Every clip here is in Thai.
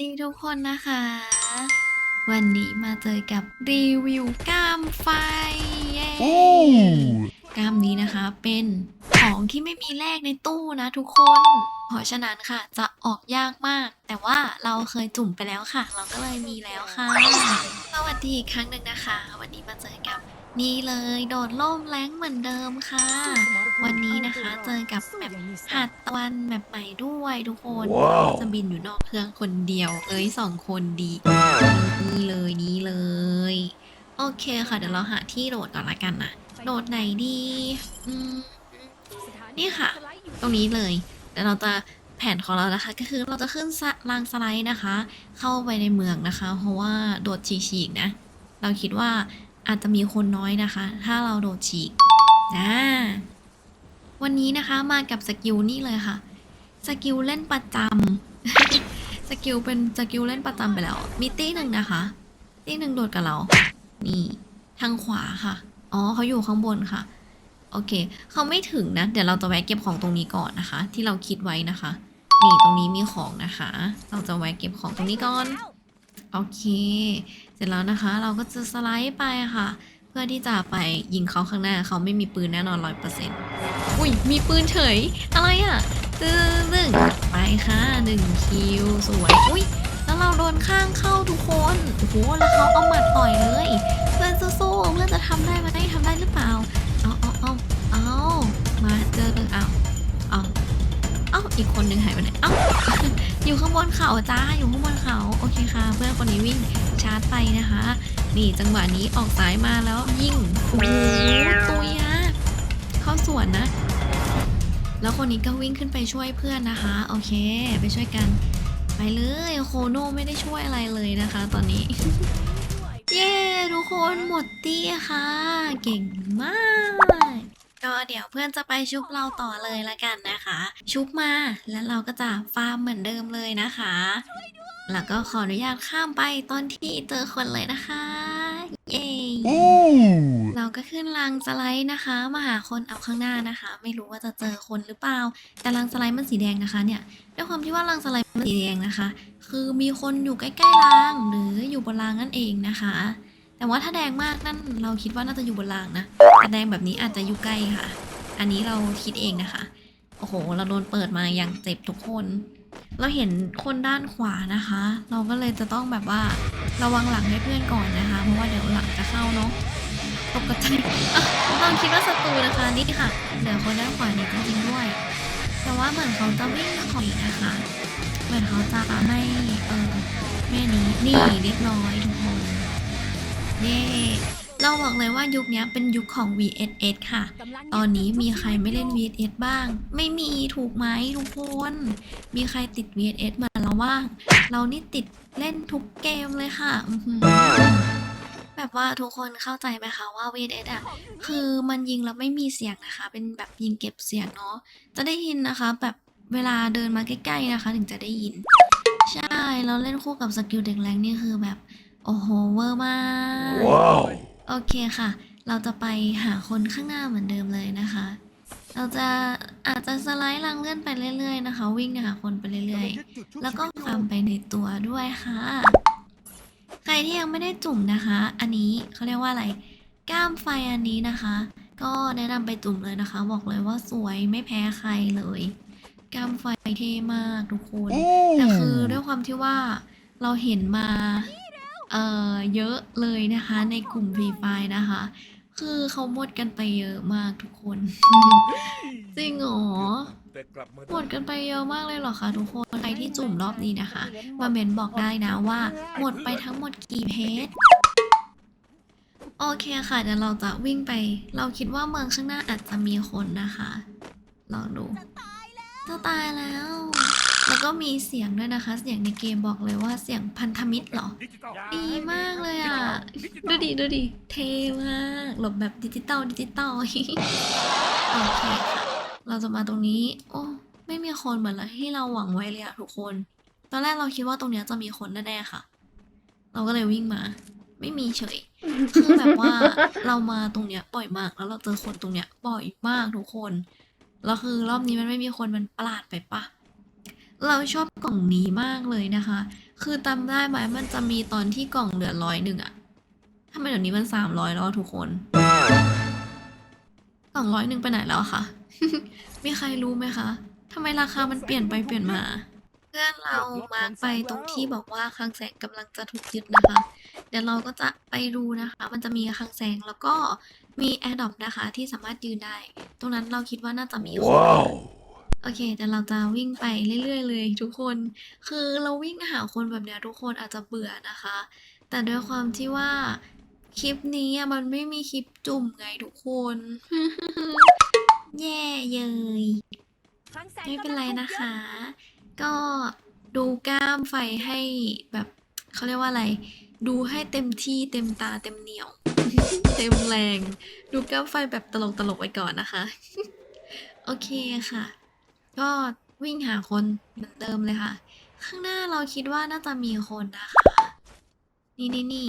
ดีทุกคนนะคะ วันนี้มาเจอกับรีวิวกล้ามไฟเย้ Ooh. กล้ามนี้นะคะเป็นของที่ไม่มีแลกในตู้นะทุกคน เพราะฉะนั้นค่ะจะออกยากมาก แต่ว่าเราเคยจุ่มไปแล้วค่ะ เราก็เลยมีแล้วค่ะสวัสดีอีกครั้งหนึ่งนะคะ วันนี้มาเจอกับนี่เลยโดดล่มแรงเหมือนเดิมค่ะ วันนี้นะคะเจอกับแบบหาดตะวันแบบใหม่ด้วยทุกคนว้าวจะบินอยู่นอกเครื่องคนเดียว เอ้ยสองคนดี นี่เลยนี่เลย โอเคค่ะ เดี๋ยวเราหาที่โดดก่อนละกันนะโดดไหนดีอืมนี่ค่ะ ตรงนี้เลยเดี๋ยวเราจะแผนของเรานะคะ ก็คือเราจะขึ้นสะรางสไลด์นะคะ เข้าไปในเมืองนะคะ เพราะว่าโดดฉีกๆนะ เราคิดว่าอาจจะมีคนน้อยนะคะ ถ้าเราโดดฉีกนะ วันนี้นะคะมากับสกิลนี่เลยค่ะ สกิลเล่นประจำ สกิลเป็นสกิลเล่นประจำไปแล้ว มีตี้หนึ่งนะคะ ตี้หนึ่งโดดกับเรา นี่ ทางขวาค่ะ อ๋อเขาอยู่ข้างบนค่ะ โอเค เขาไม่ถึงนะ เดี๋ยวเราจะแวะเก็บของตรงนี้ก่อนนะคะ ที่เราคิดไว้นะคะ นี่ตรงนี้มีของนะคะ เราจะแวะเก็บของตรงนี้ก่อน โอเค เสร็จแล้วนะคะ เราก็จะสไลด์ไปค่ะ พื่อที่จะไปยิงเขาข้างหน้าเขาไม่มีปืนแน่นอนร้อยเปอร์เซ็นต์อุ้ยมีปืนเฉย อะไรอะ่ะตึ้งตึ้งไปค่ะหนึ่งคิวสวยอุ้ยแล้วเราโดนข้างเข้าทุกคนโอ้โหแล้วเขาเอาหมัดต่อยเลยเพื่อนสู้ๆเพื่อนจะทำได้ไหมทำได้หรือเปล่าเอาเอาเอาเอามาเจอเลยเอาเอาเอาอีกคนหนึ่งหายไปไหนเอาอยู่ข้างบนเขาจ้าอยู่ข้างบนเขาโอเคค่ะ เพื่อนคนนี้วิ่งชาร์จไปนะคะ นี่จังหวะนี้ออกสายมาแล้วยิงโอ้โหตัวยะเข้าสวนนะ แล้วคนนี้ก็วิ่งขึ้นไปช่วยเพื่อนนะคะ โอเค ไปช่วยกัน ไปเลยโคโน่ไม่ได้ช่วยอะไรเลยนะคะ ตอนนี้ เย้ทุกคนหมดตี้ค่ะ เก่งมาก ก็เดี๋ยวเพื่อนจะไปชุบเราต่อเลยละกันนะคะ ชุบมาแล้วเราก็จะฟาร์มเหมือนเดิมเลยนะคะ แล้วก็ขออนุญาตข้ามไปตอนที่เจอคนเลยนะคะ เย้ Ooh. เราก็ขึ้นรางสไลด์นะคะ มาหาคนเอาข้างหน้านะคะ ไม่รู้ว่าจะเจอคนหรือเปล่า แต่รางสไลด์มันสีแดงนะคะเนี่ยด้วยความที่ว่ารางสไลด์มันสีแดงนะคะ คือมีคนอยู่ใกล้ๆรางหรืออยู่บนรางนั่นเองนะคะ แต่ว่าถ้าแดงมากนั่นเราคิดว่าน่าจะอยู่บนรางนะแต่แดงแบบนี้อาจจะอยู่ใกล้ค่ะ อันนี้เราคิดเองนะคะ โอ้โห เราโดนเปิดมาอย่างเจ็บทุกคน เราเห็นคนด้านขวานะคะ เราก็เลยจะต้องแบบว่าระวังหลังให้เพื่อนก่อนนะคะ เพราะว่าเดี๋ยวหลังจะเข้าเนาะตกใจอะเราคิดว่าศัตรูนะคะนี่ค่ะเหลือคนด้านขวานี่จริงๆด้วย แต่ว่าเหมือนเขาจะวิ่งถอยนะคะ เหมือนเขาจะไม่เออแม่นี้นี่เรียบร้อยทุกคน เย่เราบอกเลยว่ายุคนี้เป็นยุคของ VSS ค่ะ ตอนนี้มีใครไม่เล่น VSS บ้าง ไม่มีถูกไหมทุกคน มีใครติด VSS เหมือนเราบ้างเรานี่ติดเล่นทุกเกมเลยค่ะอื้อหือแบบว่าทุกคนเข้าใจไหมคะว่า VSS อะคือมันยิงแล้วไม่มีเสียงนะคะ เป็นแบบยิงเก็บเสียงเนาะจะได้ยินนะคะ แบบเวลาเดินมาใกล้ๆนะคะ ถึงจะได้ยิน ใช่เราเล่นคู่กับสกิลเด็กแรงนี่คือแบบ โอ้โหเวอร์มาก Wow. โอเคค่ะ เราจะไปหาคนข้างหน้าเหมือนเดิมเลยนะคะ เราจะอาจจะสไลด์ลังเลื่อนไปเรื่อยๆนะคะ วิ่งหาคนไปเรื่อยๆ แล้วก็ฟาร์มไปในตัวด้วยค่ะ ใครที่ยังไม่ได้จุ่มนะคะ อันนี้เขาเรียกว่าอะไร ก้ามไฟอันนี้นะคะ ก็แนะนำไปจุ่มเลยนะคะ บอกเลยว่าสวยไม่แพ้ใครเลย ก้ามไฟเท่มากทุกคน แต่คือด้วยความที่ว่าเราเห็นมา เอ่อเยอะเลยนะคะในกลุ่ม v ีไฟนะคะ คือเขาหมดกันไปเยอะมากทุกคน จริงเหรอหมดกันไปเยอะมากเลยเหรอคะทุกคนใครที่จุ่มรอบนี้นะคะ มาเมนบอกได้นะว่า หมดไปทั้งหมดกี่เพจโอเคค่ะเดี๋ยวเราจะวิ่งไป เราคิดว่าเมืองข้างหน้าอาจจะมีคนนะคะ ลองดูจะตายแล้ว แล้วก็มีเสียงด้วยนะคะ เสียงในเกมบอกเลยว่าเสียงพันธมิตรเหรอ ดีมากเลยอะ ดูดิดูดิเท่มากหลบแบบดิจิตอลดิจิตอลโอเคค่ะเราจะมาตรงนี้ โอ้ไม่มีคนเหมือนที่เราหวังไว้เลยอะทุกคน ตอนแรกเราคิดว่าตรงเนี้ยจะมีคนแน่ๆค่ะ เราก็เลยวิ่งมา ไม่มีเฉยคือแบบว่าเรามาตรงเนี้ยบ่อยมาก แล้วเราเจอคนตรงเนี้ยบ่อยมากทุกคนแล้วคือรอบนี้มันไม่มีคนมันประหลาดไปปะ เราชอบกล่องนี้มากเลยนะคะ คือจำได้ไหมมันจะมีตอนที่กล่องเหลือร้อยหนึ่งอะทำไมเดี๋ยวนี้มันสามร้อยแล้วทุกคน กล่องร้อยหนึ่งไปไหนแล้วคะมีใครรู้ไหมคะทำไมราคามันเปลี่ยนไปเปลี่ยนมา เพื่อนเรามาร์กไปตรงที่บอกว่าคลังแสงกำลังจะถูกยึดนะคะ เดี๋ยวเราก็จะไปดูนะคะ มันจะมีคลังแสงแล้วก็มีแอร์ดอปนะคะที่สามารถยืนได้ ตรงนั้นเราคิดว่าน่าจะมีคน Wow. โอเคเดี๋ยวเราจะวิ่งไปเรื่อยๆเลยทุกคน คือเราวิ่งหาคนแบบเนี้ยทุกคนอาจจะเบื่อนะคะ แต่ด้วยความที่ว่าคลิปนี้มันไม่มีคลิปจุ่มไงทุกคน แย่เยยไม่เป็นไรนะคะ ก็ดูกล้ามไฟให้แบบเขาเรียกว่าอะไร ดูให้เต็มที่เต็มตาเต็มเหนียว เต็มแรง ดูกล้ามไฟแบบตลกๆไว้ก่อนนะคะ โอเคค่ะ ก็วิ่งหาคนเหมือนเดิมเลยค่ะ ข้างหน้าเราคิดว่าน่าจะมีคนนะคะ นี่นี่นี่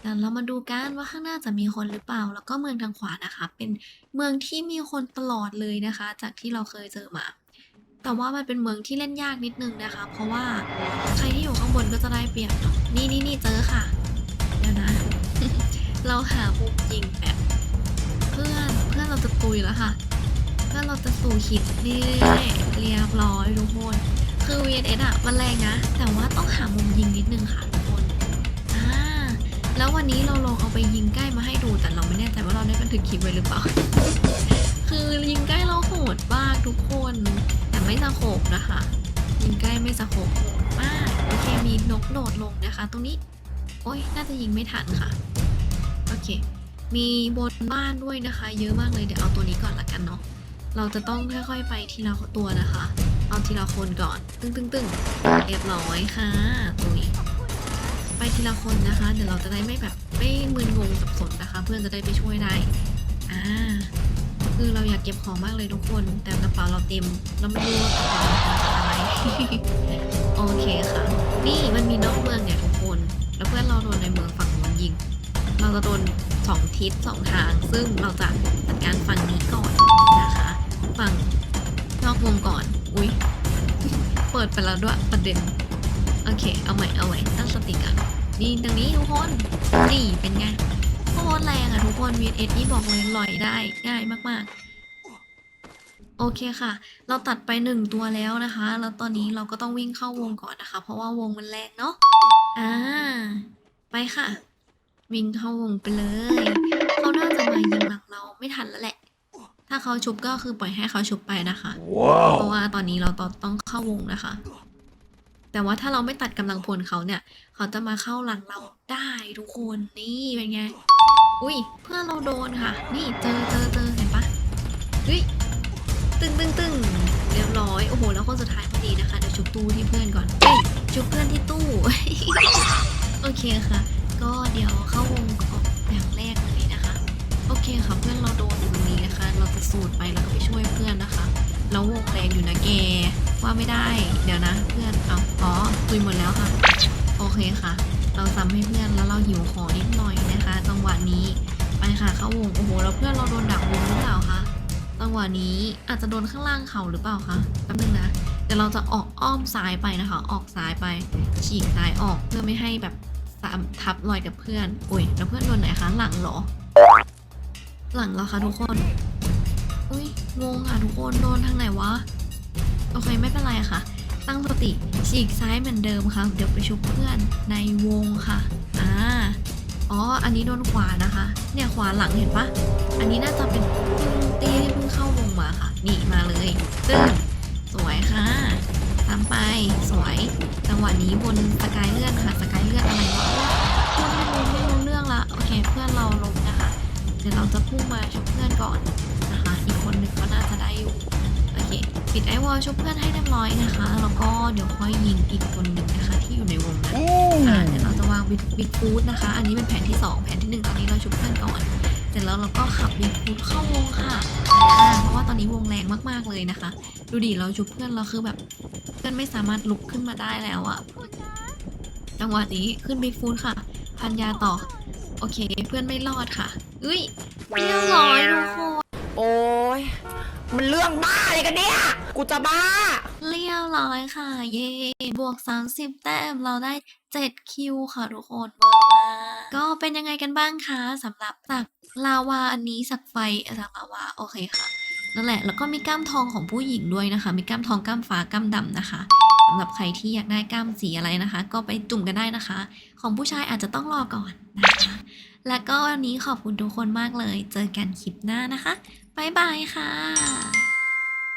เดี๋ยวเรามาดูกันว่าข้างหน้าจะมีคนหรือเปล่า แล้วก็เมืองทางขวานะคะ เป็นเมืองที่มีคนตลอดเลยนะคะ จากที่เราเคยเจอมา แต่ว่ามันเป็นเมืองที่เล่นยากนิดนึงนะคะ เพราะว่าใครที่อยู่ข้างบนก็จะได้เปรียบเนาะนี่นี่นี่เจอค่ะเดี๋ยวนะ เราหามุมยิงแบบ เพื่อนเพื่อนเราจะตุยแล้วค่ะ เพื่อนเราจะสู่หินนี่เรียบร้อยทุกคน คือ VNS อะมันแรงนะ แต่ว่าต้องหามุมยิงนิดนึงค่ะทุกคนอ่าแล้ววันนี้เราลองเอาไปยิงใกล้มาให้ดูแต่เราไม่แน่ใจว่าเราได้บันทึกคลิปไว้หรือเปล่า คือยิงใกล้เราโหดมากทุกคน แต่ไม่สะโขบนะคะ ยิงใกล้ไม่สะโขบมากโอเคมีนกโดดลงนะคะ ตรงนี้ โอ้ยน่าจะยิงไม่ทันค่ะ โอเคมีบนบ้านด้วยนะคะ เยอะมากเลยเดี๋ยวเอาตัวนี้ก่อนละกันเนาะ เราจะต้องค่อยๆไปทีละตัวนะคะ เอาทีละคนก่อน ตึ้งตึ้งตึ้งเรียบร้อยค่ะตรงนี้ไปทีละคนนะคะ เดี๋ยวเราจะได้ไม่แบบไม่มึนงงสับสนนะคะ เพื่อนจะได้ไปช่วยได้ อ่า คือเราอยากเก็บของมากเลยทุกคน แต่กระเป๋าเราเต็ม เราไม่รู้ว่ากระเป๋าเราจะอะไรโอเคค่ะ นี่มันมีนอกเมืองเนี่ยทุกคน แล้วเพื่อนเราโดนในเมืองฝั่งนู้นยิง เราจะโดนสองทิศสองทาง ซึ่งเราจะจัดการฝั่งนี้ก่อน ฝั่งนอกวงก่อน อุ๊ย เปิดไปแล้วด้วยประเด็น โอเค เอาใหม่ เอาใหม่ ตั้งสติกันนี่ตรงนี้ทุกคน นี่เป็นไงโคตรแรงอะทุกคน VS นี่บอกเลยลอยได้ง่ายมากๆ โอเคค่ะ เราตัดไปหนึ่งตัวแล้วนะคะ แล้วตอนนี้เราก็ต้องวิ่งเข้าวงก่อนนะคะ เพราะว่าวงมันแรงเนาะ อ่า ไปค่ะ วิ่งเข้าวงไปเลย เขาน่าจะมายิงหลังเราไม่ทันแล้วแหละ ถ้าเขาชุบก็คือปล่อยให้เขาชุบไปนะคะ เพราะ Wow. ว่าตอนนี้เราต้องต้องเข้าวงนะคะ แต่ว่าถ้าเราไม่ตัดกำลังพลเขาเนี่ย เขาจะมาเข้าหลังเราได้ทุกคนนี่เป็นไง อุ้ยเพื่อนเราโดนค่ะ นี่เจอเจอเจอเห็นปะเฮ้ยตึงตึงตึงเรียบร้อยโอ้โห แล้วคนสุดท้ายพอดีนะคะเดี๋ยวชุบตู้ที่เพื่อนก่อนเฮ้ยชุบเพื่อนที่ตู้ โอเคค่ะ ก็เดี๋ยวเข้าวงก่อนอย่างแรกเลยนะคะโอเคค่ะเพื่อนเราโดนอยู่ตรงนี้นะคะ เราจะสูดไปแล้วก็ไปช่วยเพื่อนนะคะแล้วงแรงอยู่นะแกว่าไม่ได้ เดี๋ยวนะเพื่อนเอาอ๋อตุยหมดแล้วค่ะ โอเคค่ะ เราซ้ำให้เพื่อนแล้วเราหิวของนิดหน่อยนะคะ จังหวะนี้ไปค่ะเข้าวงโอ้โหแล้วเพื่อนเราโดนดักวงหรือเปล่าคะจังหวะนี้อาจจะโดนข้างล่างเขาหรือเปล่าคะแป๊บนึงนะเดี๋ยวเราจะออกอ้อมซ้ายไปนะคะ ออกซ้ายไป ฉีกซ้ายออกเพื่อไม่ให้แบบทับรอยกับเพื่อนโอ้ยแล้วเพื่อนโดนไหนคะหลังเหรอ หลังเหรอคะทุกคน อุ้ยงงอะทุกคนโดนทางไหนวะ โอเคไม่เป็นไรค่ะ ตั้งสติฉีกซ้ายเหมือนเดิมค่ะ เดี๋ยวไปชุบเพื่อนในวงค่ะ อ่า อ๋อ อันนี้โดนขวานะคะ เนี่ยขวาหลังเห็นปะ อันนี้น่าจะเป็นตีที่เพิ่งเข้าวงมาค่ะ นี่มาเลยตึ้งสวยค่ะตามไป สวย จังหวะนี้บนสกายเลื่อนค่ะ สกายเลื่อนอะไรวะ ดี๋ยวเราจะพุ่งมาชุบเพื่อนก่อนนะคะ อีกคนหนึ่งก็น่าจะได้อยู่โอเคปิดไอวอลชุบเพื่อนให้เรียบร้อยนะคะแล้วก็เดี๋ยวค่อยยิงอีกคนหนึ่งนะคะที่อยู่ในวงนั้นอ่า Ooh. เดี๋ยวเราจะวางบิ๊กบิ๊กฟูดนะคะ อันนี้เป็นแผนที่ 2 แผนที่ 1 ตอนนี้เราชุบเพื่อนก่อนเสร็จแล้วเราก็ขับบิ๊กฟูดเข้าวงค่ะอ่าเพราะว่าตอนนี้วงแรงมากๆเลยนะคะ ดูดิเราชุบเพื่อนเราคือแบบเพื่อนไม่สามารถลุกขึ้นมาได้แล้วอะจังหวะนี้ขึ้นบิ๊กฟูดค่ะ พันยาต่อ โอเค เพื่อนไม่รอดค่ะเอ้ยเรียบร้อยทุกคนโอ้ยมันเรื่องบ้าอะไรกันเนี่ย กูจะบ้า เรีย900ค่ะ เย่บวก 30 แต้มเราได้ 7 คิวค่ะทุกคนเวอร์มากก็เป็นยังไงกันบ้างคะสำหรับสักลาวาอันนี้สักไฟสักลาวาโอเคค่ะนั่นแหละ แล้วก็มีกล้ามทองของผู้หญิงด้วยนะคะ มีกล้ามทองกล้ามฟ้ากล้ามดำนะคะสำหรับใครที่อยากได้กล้ามสีอะไรนะคะ ก็ไปจุ่มกันได้นะคะ ของผู้ชายอาจจะต้องรอก่อนนะคะ แล้วก็วันนี้ขอบคุณทุกคนมากเลย เจอกันคลิปหน้านะคะ บ๊ายบายค่ะ